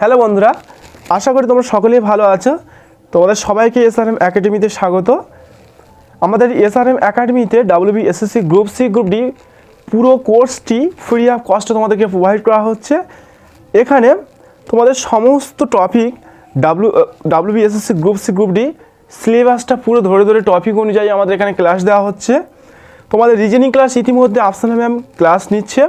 Hello বন্ধুরা, আশা করি তোমরা সকলেই ভালো আছো। তোমাদের সবাইকে এসআরএম একাডেমিতে স্বাগত। আমাদের এসআরএম একাডেমিতে WB SSC group C group D পুরো কোর্সটি ফ্রি অফ কস্টে তোমাদেরকে প্রোভাইড করা হচ্ছে। এখানে তোমাদের সমস্ত topic W WB SSC group C group D সিলেবাসটা পুরো ধরে ধরে টপিক অনুযায়ী আমাদের এখানে ক্লাস দেওয়া হচ্ছে। তোমাদের রিজনিং ক্লাস ইতিমধ্যে আফসানা ম্যাম ক্লাস নিচ্ছে।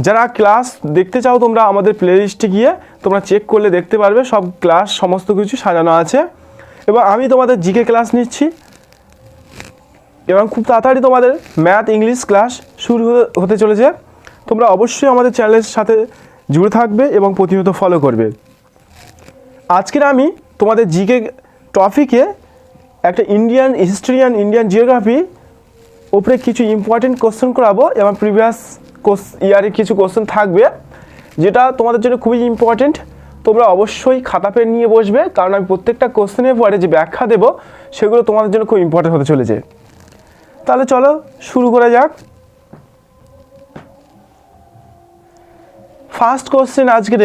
যারা ক্লাস দেখতে চাও তোমরা আমাদের প্লেলিস্টে গিয়ে, তোমরা চেক করলে দেখতে পারবে, সব ক্লাস সমস্ত কিছু সাজানো আছে। এবং আমি তোমাদের জিকে ক্লাস নিচ্ছি। এবং খুব তাড়াতাড়ি তোমাদের ম্যাথ ইংলিশ ক্লাস শুরু হতে- হতে চলেছে। তোমরা অবশ্যই আমাদের চ্যানেলের সাথে জুড়ে থাকবে এবং প্রতিনিয়ত ফলো করবে। আজকের আমি তোমাদের জিকে টপিকে একটা Indian history and Indian geography ওপরে কিছু ইম্পর্টেন্ট কোশ্চেন করাবো এবং প্রিভিয়াস ইয়ারে কিছু কোশ্চেন থাকবে, যেটা তোমাদের জন্য খুবই ইম্পর্টেন্ট তোমরা অবশ্যই খাতা পেন নিয়ে বসবে, কারণ আমি প্রত্যেকটা কোশ্চেনের পরে যে ব্যাখ্যা দেবো, সেগুলো তোমাদের জন্য খুব ইম্পর্টেন্ট হতে চলেছে। তাহলে চলো, শুরু করা যাক। ফার্স্ট কোশ্চেন আজকের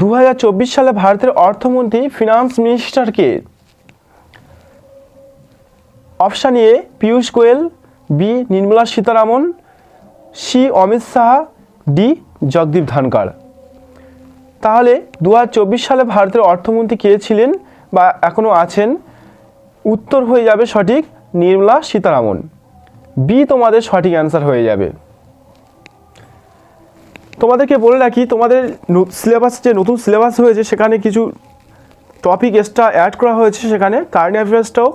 দু হাজার চব্বিশ সালে ভারতের অর্থমন্ত্রী finance মিনিস্টারকে option A Piyush Goyal B Nirmala Sitharaman C Amit Shah D Jagdeep Dhankhar তাহলে দু হাজার চব্বিশ সালে ভারতের অর্থমন্ত্রী কে ছিলেন বা এখনও আছেন? উত্তর হয়ে যাবে সঠিক নির্মলা সীতারামন। বি তোমাদের সঠিক অ্যান্সার হয়ে যাবে। তোমাদেরকে বলে রাখি, তোমাদের সিলেবাস, যে নতুন সিলেবাস হয়েছে, সেখানে কিছু টপিক এক্সট্রা অ্যাড করা হয়েছে, সেখানে কারেন্ট অ্যাফেয়ার্সটাও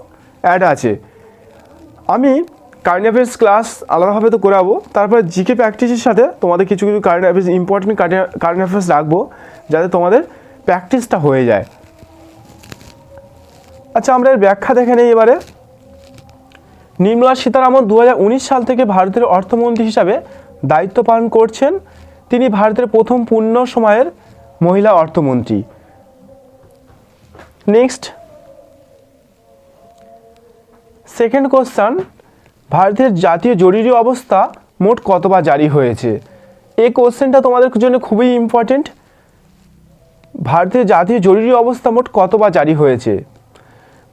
অ্যাড আছে। আমি কারেন্ট অ্যাফেয়ার্স ক্লাস আলাদাভাবে তো করাবো, তারপরে জিকে প্র্যাকটিসের সাথে তোমাদের কিছু কিছু current affairs important current affairs রাখব, যাতে তোমাদের প্র্যাকটিসটা হয়ে যায়। আচ্ছা আমরা এর ব্যাখ্যা দেখে নেই এবারে। নির্মলা সীতারামন দু হাজার উনিশ সাল থেকে ভারতের অর্থমন্ত্রী হিসাবে দায়িত্ব পালন করছেন। তিনি ভারতের প্রথম পূর্ণ সময়ের মহিলা অর্থমন্ত্রী। নেক্সট সেকেন্ড কোশ্চান ভারতের জাতীয় জরুরি অবস্থা মোট কতবার জারি হয়েছে? এই কোশ্চেনটা তোমাদের জন্য খুবই ইম্পর্টেন্ট ভারতের জাতীয় জরুরি অবস্থা মোট কতবার জারি হয়েছে?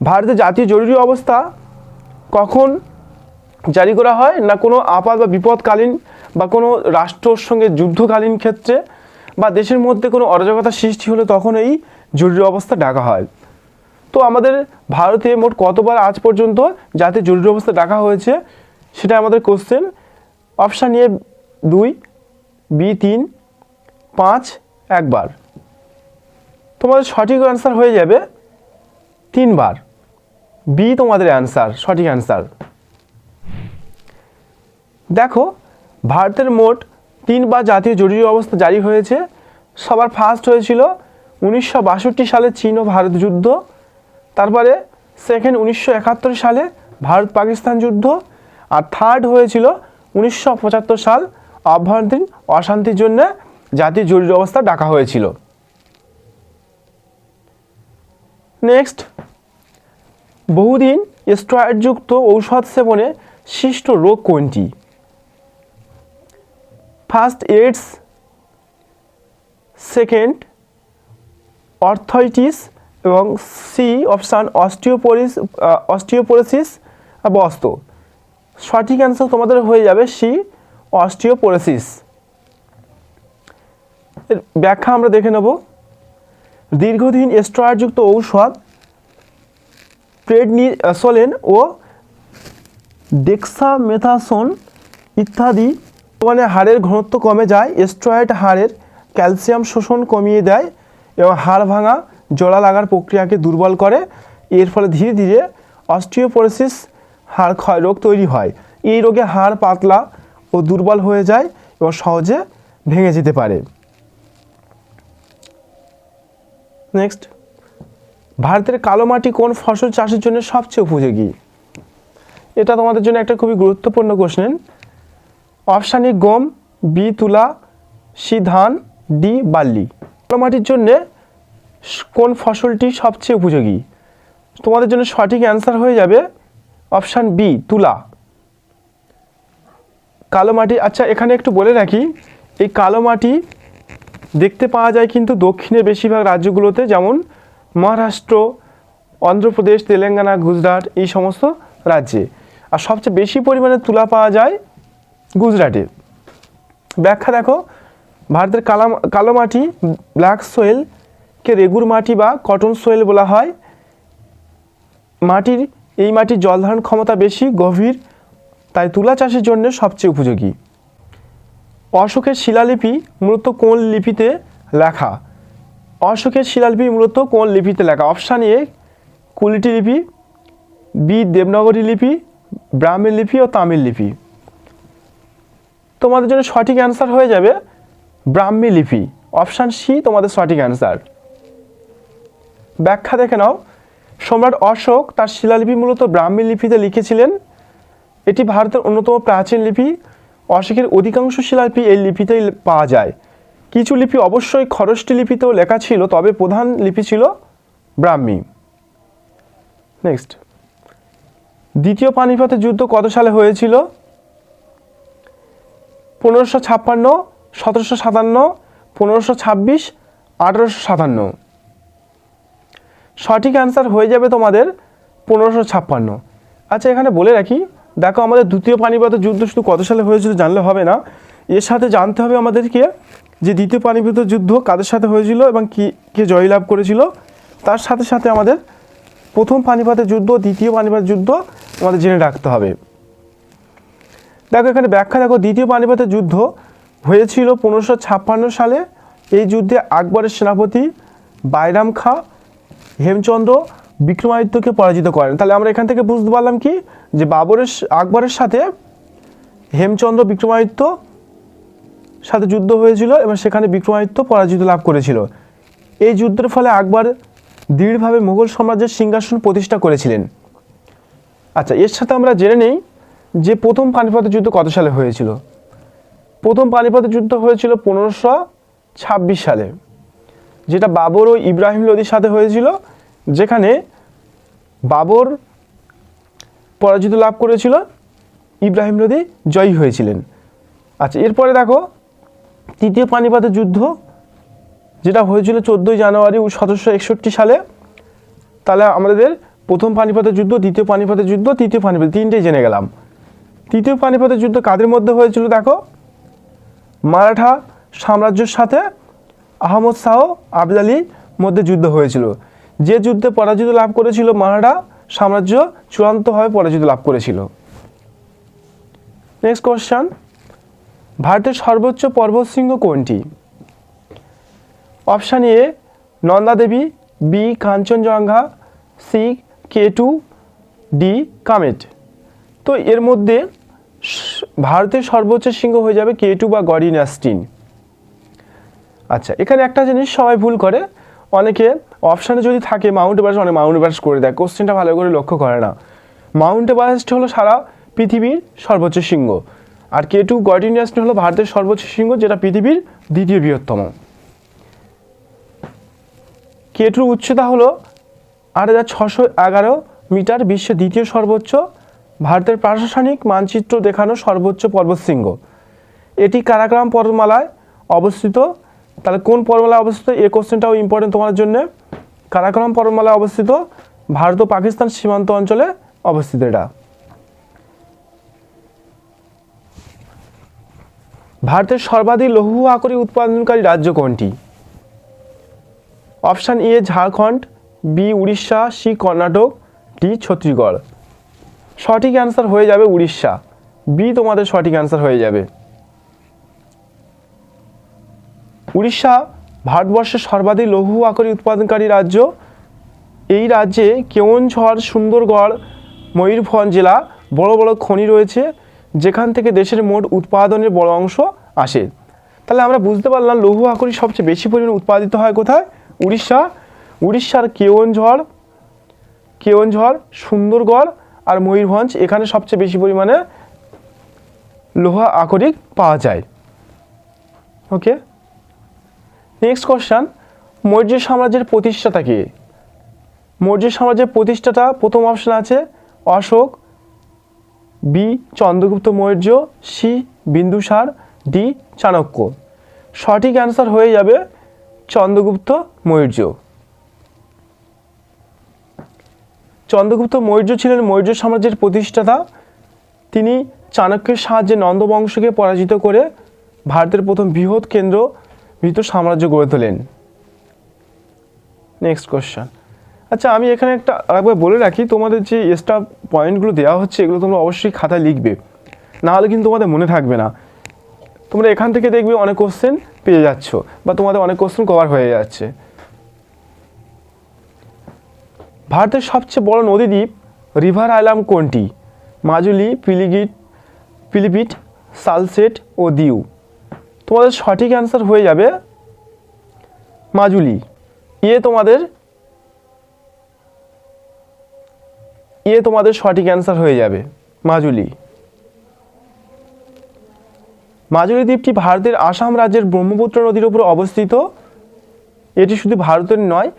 ভারতের জাতীয় জরুরি অবস্থা কখন জারি করা হয় না কোনো আপাত বা বিপদকালীন বা কোনো রাষ্ট্রর সঙ্গে যুদ্ধকালীন ক্ষেত্রে বা দেশের মধ্যে কোনো অরাজকতা সৃষ্টি হলে তখন এই জরুরি অবস্থা ডাকা হয়? তো আমাদের ভারতে মোট কতবার আজ পর্যন্ত জাতীয় জরুরি অবস্থা ডাকা হয়েছে? সেটা আমাদের কোশ্চেন অপশান এ দুই বি তিন, পাঁচ, একবার। তোমাদের সঠিক অ্যান্সার হয়ে যাবে তিনবার। বি তোমাদের অ্যান্সার সঠিক অ্যান্সার দেখো, ভারতের মোট তিনবার জাতীয় জরুরি অবস্থা জারি হয়েছে। সবার ফার্স্ট হয়েছিল উনিশশো বাষট্টি সালে চীন ও ভারত যুদ্ধ। তারপরে সেকেন্ড উনিশশো একাত্তর সালে ভারত পাকিস্তান যুদ্ধ আর থার্ড হয়েছিল উনিশশো পঁচাত্তর সাল অভ্যন্তরীণ অশান্তির জন্য জাতীয় জরুরি অবস্থা ডাকা হয়েছিল। নেক্সট বহুদিন স্টেরয়েডযুক্ত ঔষধ সেবনে সৃষ্ট রোগ কোনটি? ফার্স্ট এইডস সেকেন্ড অর্থইটিস এবং সি অপশান অস্টিওপোরিস অস্টিওপোরোসিস বস্ত সঠিক অ্যান্সার তোমাদের হয়ে যাবে সি অস্টিওপোরোসিস এর ব্যাখ্যা আমরা দেখে নেব। দীর্ঘদিন স্টেরয়েডযুক্ত ঔষধ প্রেডনিসোলেন ও ডেক্সামেথাসোন ইত্যাদি মানে হাড়ের ঘনত্ব কমে যায়। স্টেরয়েড হাড়ের ক্যালসিয়াম শোষণ কমিয়ে দেয় এবং হাড় ভাঙা জোড়া লাগার প্রক্রিয়াকে দুর্বল করে। এর ফলে ধীরে ধীরে অস্টিওপোরোসিস হাড় ক্ষয় রোগ তৈরি হয়। এই রোগে হাড় পাতলা ও দুর্বল হয়ে যায় এবং সহজে ভেঙে যেতে পারে। নেক্সট ভারতের কালো মাটি কোন ফসল চাষের জন্য সবচেয়ে উপযোগী? এটা তোমাদের জন্য একটা খুবই গুরুত্বপূর্ণ কোশ্চেন অপশান গম, বি তুলা, সি ধান, ডি বার্লি। কালো মাটির জন্যে কোন ফসলটি সবচেয়ে উপযোগী? তোমাদের জন্য সঠিক অ্যান্সার হয়ে যাবে অপশান বি, তুলা। কালো মাটি আচ্ছা এখানে একটু বলে রাখি, এই কালো মাটি দেখতে পাওয়া যায় কিন্তু দক্ষিণের বেশিরভাগ রাজ্যগুলোতে, যেমন মহারাষ্ট্র, অন্ধ্রপ্রদেশ, তেলেঙ্গানা, গুজরাট, এই সমস্ত রাজ্যে। আর সবচেয়ে বেশি পরিমাণে তুলা পাওয়া যায় গুজরাটে। ব্যাখ্যা দেখো, ভারতের কালা কালো মাটি, ব্ল্যাক সোয়েলকে রেগুর মাটি বা কটন সোয়েল বলা হয়। মাটির, এই মাটির জল ধারণ ক্ষমতা বেশি, গভীর, তাই তুলা চাষের জন্য সবচেয়ে উপযোগী। অশোকের শিলালিপি মূলত কোন লিপিতে লেখা? অশোকের শিলালিপি মূলত কোন লিপিতে লেখা? অপশান এ, কুলিটি লিপি, বি, দেবনগরী লিপি ব্রাহ্মী লিপি ও তামিল লিপি। তোমাদের জন্য সঠিক অ্যান্সার হয়ে যাবে ব্রাহ্মী লিপি। অপশান সি, তোমাদের সঠিক অ্যান্সার। ব্যাখ্যা দেখে নাও। সম্রাট অশোক তার শিলালিপি মূলত ব্রাহ্মী লিপিতে লিখেছিলেন। এটি ভারতের অন্যতম প্রাচীন লিপি। অশোকের অধিকাংশ শিলালিপি এই লিপিতেই পাওয়া যায়। কিছু লিপি অবশ্যই খরষ্টি লিপিতেও লেখা ছিল, তবে প্রধান লিপি ছিল ব্রাহ্মী। নেক্সট দ্বিতীয় পানিপথের যুদ্ধ কত সালে হয়েছিল? পনেরোশো ছাপ্পান্ন, সতেরোশো সাতান্ন, পনেরোশো ছাব্বিশ, আঠেরোশো সাতান্ন। সঠিক অ্যান্সার হয়ে যাবে তোমাদের পনেরোশো ছাপ্পান্ন। আচ্ছা এখানে বলে রাখি, দেখো আমাদের দ্বিতীয় পানিপথের যুদ্ধ শুধু কত সালে হয়েছিল জানলে হবে না। এর সাথে জানতে হবে আমাদেরকে যে দ্বিতীয় পানিপথ যুদ্ধ কাদের সাথে হয়েছিল এবং কি, কে জয়লাভ করেছিল। তার সাথে সাথে আমাদের প্রথম পানিপথের যুদ্ধ, দ্বিতীয় পানিপথের যুদ্ধ আমাদের জেনে রাখতে হবে। দেখো, এখানে ব্যাখ্যা, দেখো, দ্বিতীয় পানিপথের যুদ্ধ হয়েছিল পনেরোশো সালে। এই যুদ্ধে আকবরের সেনাপতি বাইরাম খাঁ হেমচন্দ্র বিক্রমাদিত্যকে পরাজিত করেন। তাহলে আমরা এখান থেকে বুঝতে পারলাম কি? যে বাবরের আকবরের সাথে হেমচন্দ্র বিক্রমাদিত্য সাথে যুদ্ধ হয়েছিল এবং সেখানে বিক্রমাদিত্য পরাজিত লাভ করেছিল। এই যুদ্ধের ফলে আকবর দৃঢ়ভাবে মুঘল সাম্রাজ্যের সিংহাসন প্রতিষ্ঠা করেছিলেন। আচ্ছা এর সাথে আমরা জেনে নেই যে প্রথম পানিপথের যুদ্ধ কত সালে হয়েছিল। প্রথম পানিপথের যুদ্ধ হয়েছিল পনেরোশো ছাব্বিশ সালে। যেটা বাবর ও ইব্রাহিম লোদির সাথে হয়েছিল, যেখানে বাবর পরাজিত লাভ করেছিল, ইব্রাহিম লোদি জয়ী হয়েছিলেন। আচ্ছা এরপরে দেখো, তৃতীয় পানিপাতের যুদ্ধ, যেটা হয়েছিল চোদ্দোই জানুয়ারি সতেরোশো একষট্টি সালে। তাহলে আমাদের প্রথম পানিপথের যুদ্ধ, দ্বিতীয় পানিপথের যুদ্ধ, তৃতীয় পানিপথ তিনটেই জেনে গেলাম। তৃতীয় পানিপথের যুদ্ধ কাদের মধ্যে হয়েছিল দেখো? মারাঠা সাম্রাজ্যের সাথে আহমদ শাহ আবদালির মধ্যে যুদ্ধ হয়েছিল। যে যুদ্ধে পরাজিত লাভ করেছিল মারাঠা সাম্রাজ্য চূড়ান্তভাবে পরাজিত লাভ করেছিল। নেক্সট কোশ্চান ভারতের সর্বোচ্চ পর্বতশৃঙ্গ কোনটি? Option A Nanda Devi B Kanchenjunga C K two D Kamet. তো এর মধ্যে ভারতের সর্বোচ্চ শৃঙ্গ হয়ে যাবে কে টু বা গডিনাস্টিন। আচ্ছা এখানে একটা জিনিস সবাই ভুল করে। অনেকে অপশানে যদি থাকে মাউন্ট এভারেস্ট অনেক মাউন্ট এভারেস্ট করে দেয়। কোশ্চেনটা ভালো করে লক্ষ্য করে না। মাউন্ট এভারেস্ট হলো সারা পৃথিবীর সর্বোচ্চ শৃঙ্গ। আর কে টু গডিনিয়াসটি হলো ভারতের সর্বোচ্চ শৃঙ্গ, যেটা পৃথিবীর দ্বিতীয় বৃহত্তম। কে টুর উচ্চতা হলো আট হাজার ছশো এগারো মিটার, বিশ্বের দ্বিতীয় সর্বোচ্চ। ভারতের প্রশাসনিক মানচিত্র দেখানো সর্বোচ্চ পর্বতশৃঙ্গ। এটি কারাগ্রাম পর্বতমালায় অবস্থিত। তাহলে কোন পর্বতমালায় অবস্থিত? এই কোশ্চেনটাও ইম্পর্টেন্ট তোমার জন্য। কারাগ্রাম পর্বতমালায় অবস্থিত ভারত ও পাকিস্তান সীমান্ত অঞ্চলে অবস্থিত এটা। ভারতের সর্বাধিক লৌহ আকরি উৎপাদনকারী রাজ্য কোনটি? Option A Jharkhand, B Orissa, C Karnataka, D Chhattisgarh. সঠিক অ্যান্সার হয়ে যাবে উড়িষ্যা। বি তোমাদের সঠিক অ্যান্সার হয়ে যাবে। উড়িষ্যা ভারতবর্ষের সর্বাধিক লৌহ আকরি উৎপাদনকারী রাজ্য। এই রাজ্যে কেওনঝড়, সুন্দরগড়, ময়ূরভঞ্জ জেলা বড় বড় খনি রয়েছে, যেখান থেকে দেশের মোট উৎপাদনের বড় অংশ আসে। তাহলে আমরা বুঝতে পারলাম লৌহ আকরি সবচেয়ে বেশি পরিমাণে উৎপাদিত হয় কোথায়? উড়িষ্যা। উড়িষ্যার কেওনঝড় কেওনঝড়, সুন্দরগড় আর ময়ূরভঞ্জ এখানে সবচেয়ে বেশি পরিমাণে লোহা আকরিক পাওয়া যায়। ওকে নেক্সট কোশ্চান মৌর্য সাম্রাজ্যের প্রতিষ্ঠাতা কে? মৌর্য সাম্রাজ্যের প্রতিষ্ঠাতা, প্রথম অপশন আছে Ashoka B Chandragupta Maurya C Bindusara D Chanakya. সঠিক অ্যান্সার হয়ে যাবে চন্দ্রগুপ্ত মৌর্য। চন্দ্রগুপ্ত মৌর্য ছিলেন মৌর্য সাম্রাজ্যের প্রতিষ্ঠাতা। তিনি চাণক্যের সাহায্যে নন্দবংশকে পরাজিত করে ভারতের প্রথম বৃহৎ কেন্দ্র বৃহৎ সাম্রাজ্য গড়ে তোলেন। নেক্সট কোশ্চেন আচ্ছা আমি এখানে একটা আরেকবার বলে রাখি, তোমাদের যে এক্সট্রা পয়েন্টগুলো দেওয়া হচ্ছে, এগুলো তোমরা অবশ্যই খাতায় লিখবে। নাহলে কিন্তু তোমাদের মনে থাকবে না। তোমরা এখান থেকে দেখবে অনেক কোশ্চেন পেয়ে যাচ্ছ, বা তোমাদের অনেক কোশ্চেন কভার হয়ে যাচ্ছে। ভারতের সবচেয়ে বড় নদীদ্বীপ রিভার আইলাম কোনটি? মাজুলি পিলিগিট পিলিপিট সালসেট ও দিউ তোমাদের সঠিক অ্যান্সার হয়ে যাবে মাজুলি। ইয়ে তোমাদের ইয়ে তোমাদের সঠিক অ্যান্সার হয়ে যাবে মাজুলি। মাজুলি দ্বীপটি ভারতের আসাম রাজ্যের ব্রহ্মপুত্র নদীর উপর অবস্থিত। এটি শুধু ভারতের নয়,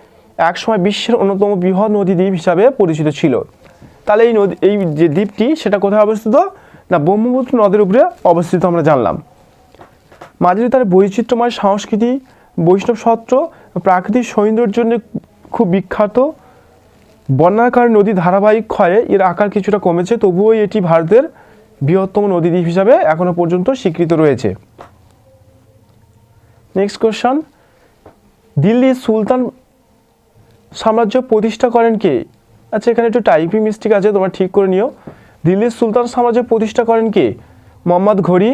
একসময় বিশ্বের অন্যতম বৃহৎ নদী দ্বীপ হিসাবে পরিচিত ছিল। তাহলে এই নদী, এই যে দ্বীপটি, সেটা কোথায় অবস্থিত? না, ব্রহ্মপুত্র নদীর উপরে অবস্থিত আমরা জানলাম। মাজুলি তার বৈচিত্র্যময় সংস্কৃতি, বৈষ্ণব সত্র, প্রাকৃতিক সৌন্দর্যের খুব বিখ্যাত। বন্যার কারণে নদী ধারাবাহিক ক্ষয়ে এর আকার কিছুটা কমেছে, তবুও এটি ভারতের বৃহত্তম নদীদ্বীপ হিসাবে এখনও পর্যন্ত স্বীকৃত রয়েছে। নেক্সট কোশ্চন দিল্লির সুলতান সাম্রাজ্য প্রতিষ্ঠা করেন কে? আচ্ছা এখানে একটু টাইপিং মিস্টেক আছে, তোমরা ঠিক করে নিও। দিল্লির সুলতান সাম্রাজ্য প্রতিষ্ঠা করেন কে? মোহাম্মদ ঘড়ি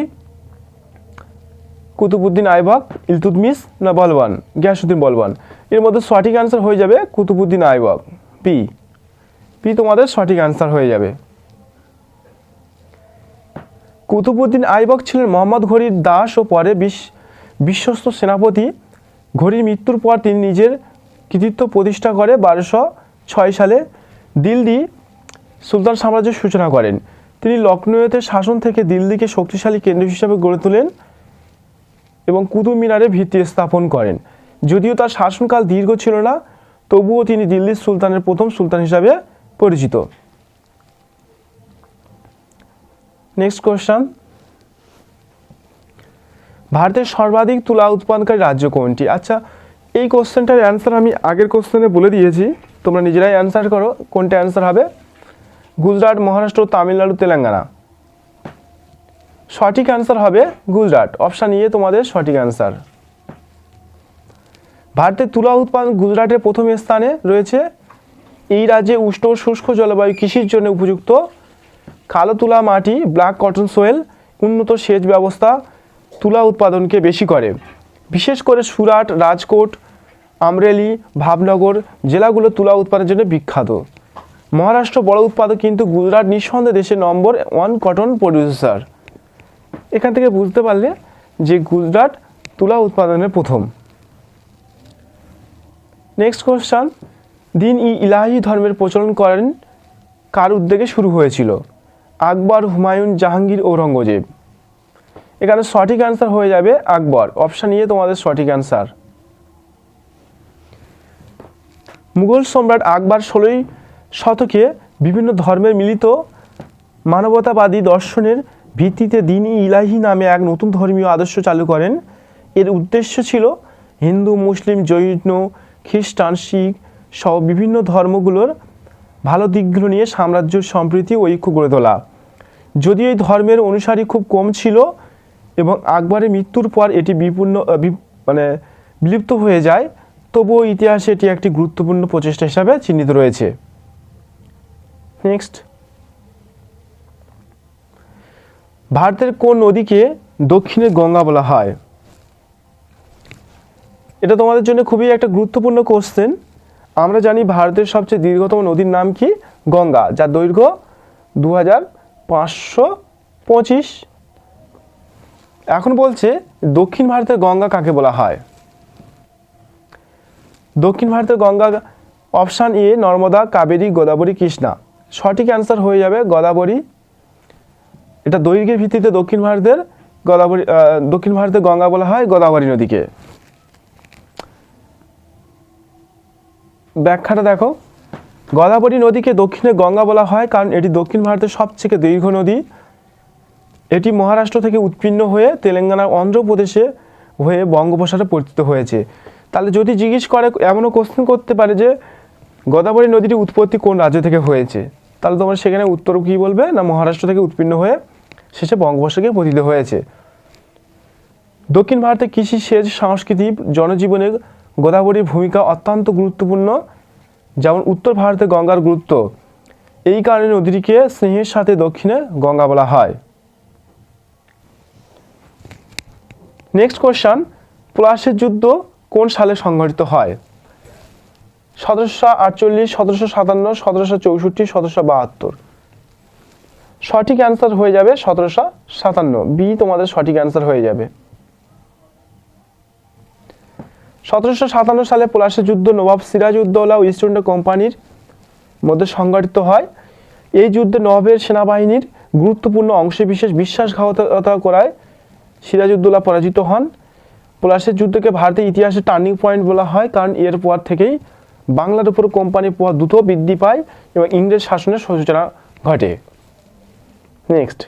কুতুবুদ্দিন আইবক ইলতুতমিস না বলবান গিয়াসুদ্দিন বলবান এর মধ্যে সঠিক অ্যান্সার হয়ে যাবে কুতুবুদ্দিন আইবক পি পি তোমাদের সঠিক অ্যান্সার হয়ে যাবে। কুতুবুদ্দিন আইবক ছিলেন মোহাম্মদ ঘড়ির দাস ও পরে বিশ- বিশ্বস্ত সেনাপতি। ঘড়ির মৃত্যুর পর তিনি নিজের কৃতিত্ব প্রতিষ্ঠা করে বারোশো ছয় সালে দিল্লি সুলতান সাম্রাজ্যের সূচনা করেন। তিনি লখনৌতে শাসন থেকে দিল্লিকে শক্তিশালী কেন্দ্র হিসাবে গড়ে তোলেন। এবং কুতুব মিনারে ভিত্তি স্থাপন করেন। যদিও তার শাসনকাল দীর্ঘ ছিল না, তবুও তিনি দিল্লির সুলতানের প্রথম সুলতান হিসাবে পরিচিত। নেক্সট কোশ্চেন ভারতের সর্বাধিক তুলা উৎপাদনকারী রাজ্য কোনটি? আচ্ছা এই কোশ্চেনটার অ্যান্সার আমি আগের কোশ্চেনে বলে দিয়েছি। তোমরা নিজেরাই অ্যান্সার করো, কোনটা অ্যান্সার হবে? গুজরাট, মহারাষ্ট্র, তামিলনাড়ু, তেলেঙ্গানা। সঠিক অ্যান্সার হবে গুজরাট। অপশান ইয়ে তোমাদের সঠিক অ্যান্সার ভারতের তুলা উৎপাদন গুজরাটের প্রথম স্থানে রয়েছে। এই রাজ্যে উষ্ণ শুষ্ক জলবায়ু কৃষির জন্য উপযুক্ত। কালো তুলা মাটি ব্ল্যাক কটন সোয়েল উন্নত সেচ ব্যবস্থা তুলা উৎপাদনকে বেশি করে। বিশেষ করে সুরাট, রাজকোট, আমরেলি, ভাবনগর জেলাগুলো তুলা উৎপাদনের জন্য বিখ্যাত। মহারাষ্ট্র বড় উৎপাদক কিন্তু গুজরাট নিঃসন্দেহে দেশের নম্বর ওয়ান কটন প্রডিউসার এখান থেকে বুঝতে পারলে যে গুজরাট তুলা উৎপাদনের প্রথম। নেক্সট কোশ্চান দিন ই ইলাহি ধর্মের প্রচলন করেন কার উদ্যোগে শুরু হয়েছিল? আকবর, হুমায়ুন, জাহাঙ্গীর ঔরঙ্গজেব এখানে সঠিক অ্যান্সার হয়ে যাবে আকবর। অপশান নিয়ে তোমাদের সঠিক অ্যান্সার মুঘল সম্রাট আকবর ষোলোই শতকে বিভিন্ন ধর্মের মিলিত মানবতাবাদী দর্শনের ভিত্তিতে দিন ইলাহি নামে এক নতুন ধর্মীয় আদর্শ চালু করেন। এর উদ্দেশ্য ছিল হিন্দু, মুসলিম, জৈন, খ্রিস্টান, শিখ সহ বিভিন্ন ধর্মগুলোর ভালো দিকগুলো নিয়ে সাম্রাজ্য, সম্প্রীতি ঐক্য গড়ে তোলা। যদিও এই ধর্মের অনুসারী খুব কম ছিল এবং আকবরের মৃত্যুর পর এটি বিপূর্ণ মানে বিলুপ্ত হয়ে যায়, তবুও ইতিহাসে এটি একটি গুরুত্বপূর্ণ প্রচেষ্টা হিসাবে চিহ্নিত রয়েছে। নেক্সট ভারতের কোন নদীকে দক্ষিণে গঙ্গা বলা হয়? এটা তোমাদের জন্য খুবই একটা গুরুত্বপূর্ণ কোশ্চেন আমরা জানি ভারতের সবচেয়ে দীর্ঘতম নদীর নাম কি? গঙ্গা, যার দৈর্ঘ্য দু হাজার পাঁচশো পঁচিশ। এখন বলছে, দক্ষিণ ভারতের গঙ্গা কাকে বলা হয়? দক্ষিণ ভারতের গঙ্গা অপশান এ নর্মদা, কাবেরী, গোদাবরী, কৃষ্ণা। সঠিক অ্যান্সার হয়ে যাবে গোদাবরী এটা দৈর্ঘ্যের ভিত্তিতে দক্ষিণ ভারতের গোদাবরী দক্ষিণ ভারতের গঙ্গা বলা হয় গোদাবরী নদীকে। ব্যাখ্যাটা দেখো। গোদাবরী নদীকে দক্ষিণে গঙ্গা বলা হয় কারণ এটি দক্ষিণ ভারতের সবথেকে দীর্ঘ নদী। এটি মহারাষ্ট্র থেকে উৎপন্ন হয়ে তেলেঙ্গানার অন্ধ্রপ্রদেশে হয়ে বঙ্গোপসাগরে পরিচিত হয়েছে। তাহলে যদি জিজ্ঞেস করে, এমনও কোশ্চেন করতে পারে যে গোদাবরী নদীটি উৎপত্তি কোন রাজ্য থেকে হয়েছে? তাহলে তোমরা সেখানে উত্তর কী বলবে? না মহারাষ্ট্র থেকে উৎপন্ন হয়ে শেষে বঙ্গোপসাগরে পতিত হয়েছে। দক্ষিণ ভারতে কৃষি সেচ, সংস্কৃতি, জনজীবনে গোদাবরীর ভূমিকা অত্যন্ত গুরুত্বপূর্ণ, যেমন উত্তর ভারতে গঙ্গার গুরুত্ব। এই কারণে নদীটিকে স্নেহের সাথে দক্ষিণে গঙ্গা বলা হয়। নেক্সট কোশ্চান পলাশের যুদ্ধ কোন সালে সংঘটিত হয়? সতেরোশো আটচল্লিশ, সতেরোশো সাতান্ন, সতেরোশো চৌষট্টি, সতেরোশো বাহাত্তর। সঠিক অ্যান্সার হয়ে যাবে সতেরোশো সাতান্ন। বি তোমাদের সঠিক অ্যান্সার হয়ে যাবে। সতেরোশো সাতান্ন সালে পলাশের যুদ্ধ, নবাব সিরাজউদ্দৌলা ও ইস্ট ইন্ডিয়া কোম্পানির মধ্যে সংঘটিত হয়। এই যুদ্ধে নবাবের সেনাবাহিনীর গুরুত্বপূর্ণ অংশে বিশেষ বিশ্বাসঘাতকতা করায় সিরাজউদ্দৌলা পরাজিত হন। পলাশের যুদ্ধকে ভারতের ইতিহাসে টার্নিং পয়েন্ট বলা হয়, কারণ এর পর থেকেই বাংলার উপর কোম্পানির প্রভাব দ্রুত বৃদ্ধি পায় এবং ইংরেজ শাসনের সূচনা ঘটে। নেক্সট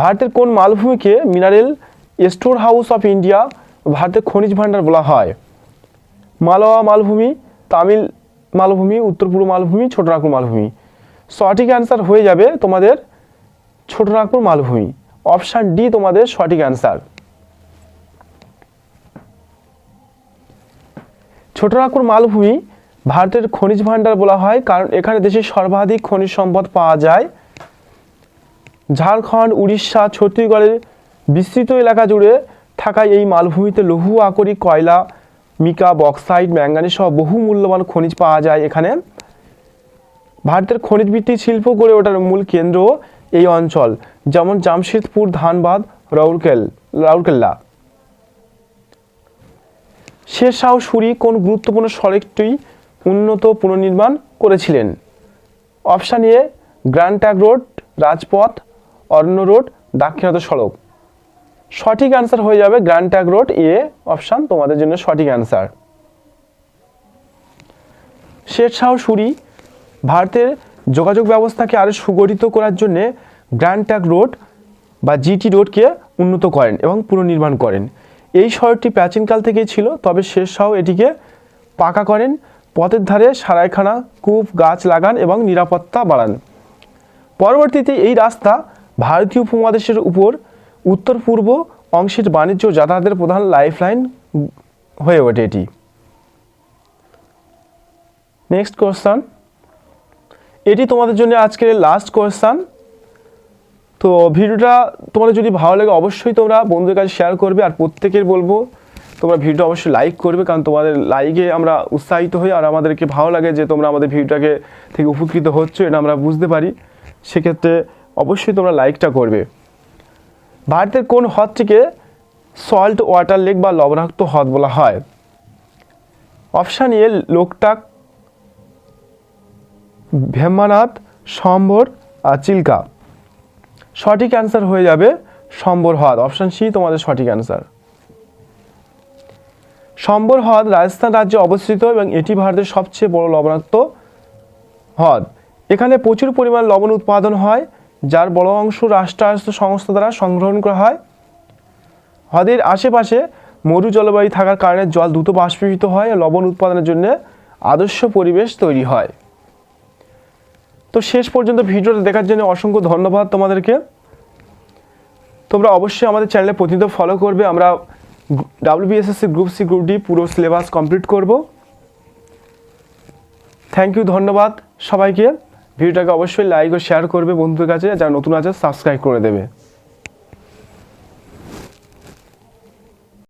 ভারতের কোন মালভূমিকে mineral store house of India, ভারতের খনিজ ভাণ্ডার বলা হয়? মালওয়া মালভূমি, তামিল মালভূমি, উত্তর পূর্ব মালভূমি ছোটনাগপুর মালভূমি। সঠিক অ্যান্সার হয়ে যাবে তোমাদের ছোটনাগপুর মালভূমি। অপশান ডি তোমাদের সঠিক অ্যান্সার ছোটনাগপুর মালভূমি ভারতের খনিজ ভাণ্ডার বলা হয়, কারণ এখানে দেশের সর্বাধিক খনিজ সম্পদ পাওয়া যায়। ঝাড়খণ্ড, উড়িষ্যা, ছত্তিশগড়ের বিস্তৃত এলাকা জুড়ে থাকা এই মালভূমিতে লৌহ আকরিক কয়লা, মিকা বক্সাইড ম্যাঙ্গানিজ সহ বহু মূল্যবান খনিজ পাওয়া যায় এখানে। ভারতের খনিজ ভিত্তিক শিল্প গড়ে ওঠার মূল কেন্দ্র এই অঞ্চল, যেমন জামশেদপুর, ধানবাদ, রাউরকেল, রাউরকেল্লা। শেরশাহ, সুরি কোন গুরুত্বপূর্ণ সড়কটি উন্নত পুনর্নির্মাণ করেছিলেন। Option A, Grand Trunk Road, রাজপথ, অরণ্য রোড, দাক্ষিণাত্য সড়ক। সঠিক অ্যান্সার হয়ে যাবে Grand Trunk Road A, option তোমাদের জন্য সঠিক অ্যান্সার শেরশাহ সুরি, ভারতের যোগাযোগ ব্যবস্থাকে আরও সুগঠিত করার জন্য গ্র্যান্ড ট্যাগ রোড বা জিটি রোডকে উন্নত করেন এবং পুনর্নির্মাণ করেন। এই শহরটি প্রাচীনকাল থেকেই ছিল, তবে শেরশাহ এটিকে পাকা করেন। পথের ধারে সারাইখানা, কূপ, গাছ লাগান এবং নিরাপত্তা বাড়ান। পরবর্তীতে এই রাস্তা ভারতীয় উপমহাদেশের উপর উত্তর পূর্ব অংশের বাণিজ্য যাতায়াতের প্রধান লাইফলাইন হয়ে ওঠে এটি। নেক্সট কোয়েশ্চান এটি তোমাদের জন্য আজকের লাস্ট কোয়েশ্চান তো ভিডিওটা তোমাদের যদি ভালো লাগে অবশ্যই তোমরা বন্ধুদের কাছে শেয়ার করবে, আর প্রত্যেকের বলব তোমরা ভিডিওটা অবশ্যই লাইক করবে, কারণ তোমাদের লাইকে আমরা উৎসাহিত হই, আর আমাদেরকে ভালো লাগে যে তোমরা আমাদের ভিডিওটাকে থেকে উপকৃত হচ্ছ, এটা আমরা বুঝতে পারি। সেক্ষেত্রে অবশ্যই তোমরা লাইকটা করবে। ভারতের কোন হ্রদটিকে সল্ট ওয়াটার লেক বা লবণাক্ত হ্রদ বলা হয়? অপশান এ, লোকটাক ভেম্বানাথ সম্বর, আর চিল্কা। সঠিক অ্যান্সার হয়ে যাবে সম্বর হ্রদ অপশান সি, তোমাদের সঠিক অ্যান্সার সম্বর হ্রদ রাজস্থান রাজ্যে অবস্থিত এবং এটি ভারতের সবচেয়ে বড় লবণাক্ত হ্রদ। এখানে প্রচুর পরিমাণ লবণ উৎপাদন হয়, যার বড় অংশ রাষ্ট্রায়ত্ত সংস্থা দ্বারা সংগ্রহণ করা হয়। হ্রদের আশেপাশে মরু জলবায়ু থাকার কারণে জল দ্রুত বাষ্পীভূত হয় লবণ উৎপাদনের জন্য আদর্শ পরিবেশ তৈরি হয়। তো শেষ পর্যন্ত ভিডিওটা দেখার জন্য অসংখ্য ধন্যবাদ তোমাদেরকে। তোমরা অবশ্যই আমাদের চ্যানেলে প্রতিনিয়ত ফলো করবে। আমরা WBSSC group C group D পুরো সিলেবাস কমপ্লিট করব। থ্যাংক ইউ ধন্যবাদ সবাইকে। ভিডিওটাকে অবশ্যই লাইক ও শেয়ার করবে বন্ধুদের কাছে, যারা নতুন আছে সাবস্ক্রাইব করে দেবে।